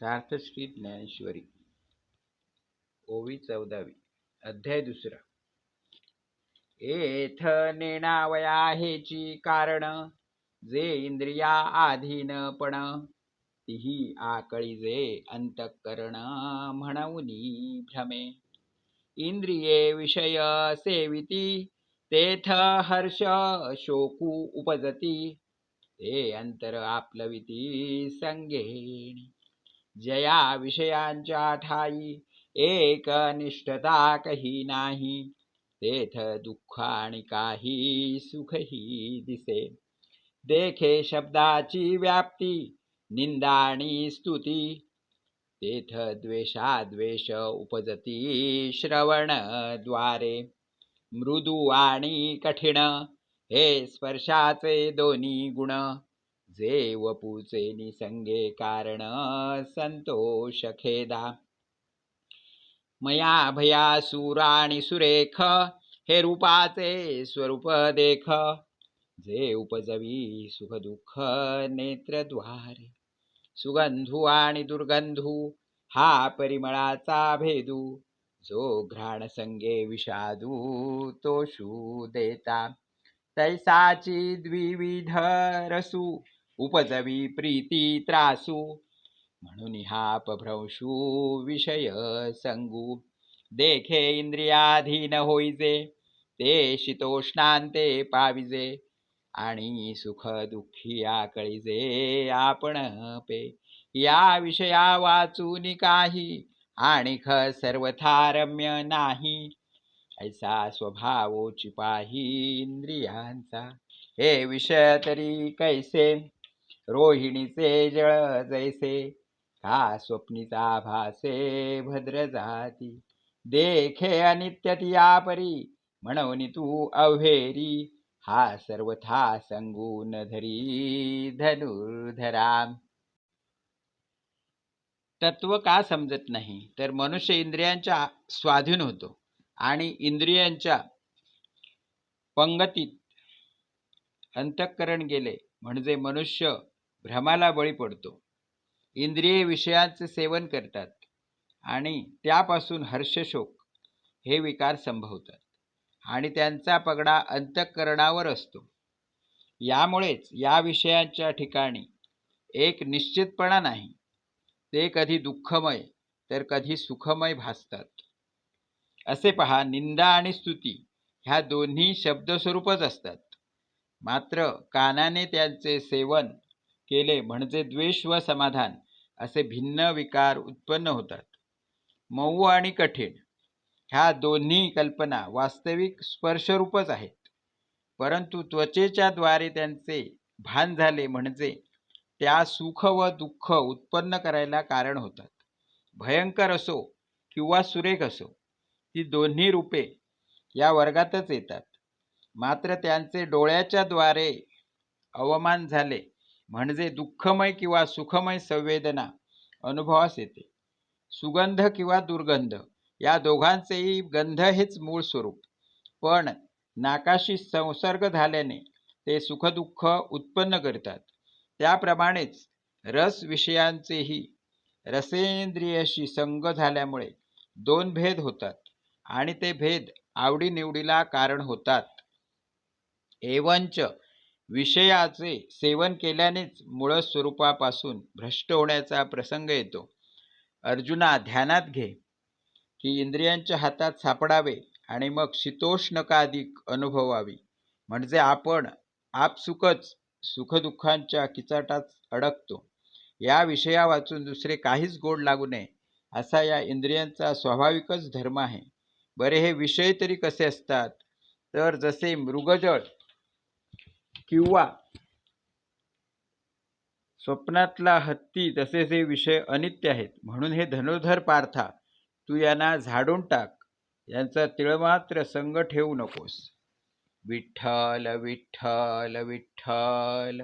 सार्थश्री ज्ञानेश्वरी. ओवी चौदावी अध्याय दुसरा. एथ नेणावया हेची कारण जे इंद्रिया आधीनपण तिही आकळीजे अंतःकरण म्हणून भ्रमे. इंद्रिये विषय सेविती तेथ हर्ष शोकू उपजती ते अंतर आपलविती संगेणी. जया विषयांच्या ठाई एक निष्ठता कही नाही. तेथ दुःख आणि काही सुखही दिसे. देखे शब्दाची व्याप्ती निंदा आणि स्तुती. तेथ द्वेषाद्वेष उपजती श्रवणद्वारे मृदू आणि कठीण हे स्पर्शाचे दोन्ही गुण. जे वपूचे निसंगे कारण संतोष खेदा. मया भया सुर सुरेख हे रूपाचे स्वरूप देख. जे उपजवी सुख दुःख नेत्रद्वारे. सुगंधू आणि दुर्गंधू हा परिमळाचा भेदू. जो घ्राण संगे विषादू तो शू देता. तैसाची द्विविध रसू उपजवी प्रीती त्रासू म्हणून हा पभ्रंशू विषय संगू. देखे इंद्रियाधीन होईजे ते शीतोष्णांते पाविजे आणि सुख दुःखी आकळीजे आपण पे. या विषया वाचून काही आणि सर्वथा रम्य नाही. ऐसा स्वभावोची पाही इंद्रियांचा. हे विषय तरी कैसे? रोहिणीचे जळ जैसे का स्वप्नीचा भासे भद्र जाती देखे अनित्य या परी म्हणून तू अव्हेरी. हा सर्वथा संगून धरी धनुर्धरा तत्व का समजत नाही? तर मनुष्य इंद्रियांच्या स्वाधीन होतो आणि इंद्रियांच्या पंगतीत अंतःकरण गेले. म्हणजे मनुष्य भ्रमाला बळी पडतो. इंद्रिय विषयांचे सेवन करतात आणि त्यापासून हर्षशोक हे विकार संभवतात आणि त्यांचा पगडा अंतःकरणावर असतो. यामुळेच या विषयांच्या ठिकाणी एक निश्चितपणा नाही. ते कधी दुःखमय तर कधी सुखमय भासतात. असे पहा निंदा आणि स्तुती ह्या दोन्ही शब्दस्वरूपच असतात. मात्र कानाने त्यांचे सेवन केले म्हणजे द्वेष व समाधान असे भिन्न विकार उत्पन्न होतात. मऊ आणि कठीण ह्या दोन्ही कल्पना वास्तविक स्पर्शरूपच आहेत. परंतु त्वचेच्या द्वारे त्यांचे भान झाले म्हणजे त्या सुख व दुःख उत्पन्न करायला कारण होतात. भयंकर असो किंवा सुरेख असो ती दोन्ही रूपे या वर्गातच येतात. मात्र त्यांचे डोळ्याच्या द्वारे अवमान झाले म्हणजे दुःखमय किंवा सुखमय संवेदना अनुभवास येते. सुगंध किंवा दुर्गंध या दोघांचेही गंध हेच मूळ स्वरूप. पण नाकाशी संसर्ग झाल्याने ते सुखदुःख उत्पन्न करतात. त्याप्रमाणेच रस विषयांचेही रसेंद्रियशी संग झाल्यामुळे दोन भेद होतात आणि ते भेद आवडीनिवडीला कारण होतात. एवंच विषयाचे सेवन केल्यानेच मूळ स्वरूपापासून भ्रष्ट होण्याचा प्रसंग येतो. अर्जुना ध्यानात घे. की इंद्रियांच्या हातात सापडावे आणि मग शीतोष्णकाधिक अनुभवावी. म्हणजे आपण आपसुकच सुखदुःखांच्या किचाटात अडकतो. या विषया वाचून दुसरे काहीच गोड लागू नये असा या इंद्रियांचा स्वाभाविकच धर्म आहे. बरे हे विषय तरी कसे असतात? तर जसे मृगजळ किंवा स्वप्नातला हत्ती तसेच हे विषय अनित्य आहेत. म्हणून हे धनुर्धर पार्था तू यांना झाडून टाक. यांचा तिळमात्र संग ठेवू नकोस. विठ्ठल विठ्ठल विठ्ठल.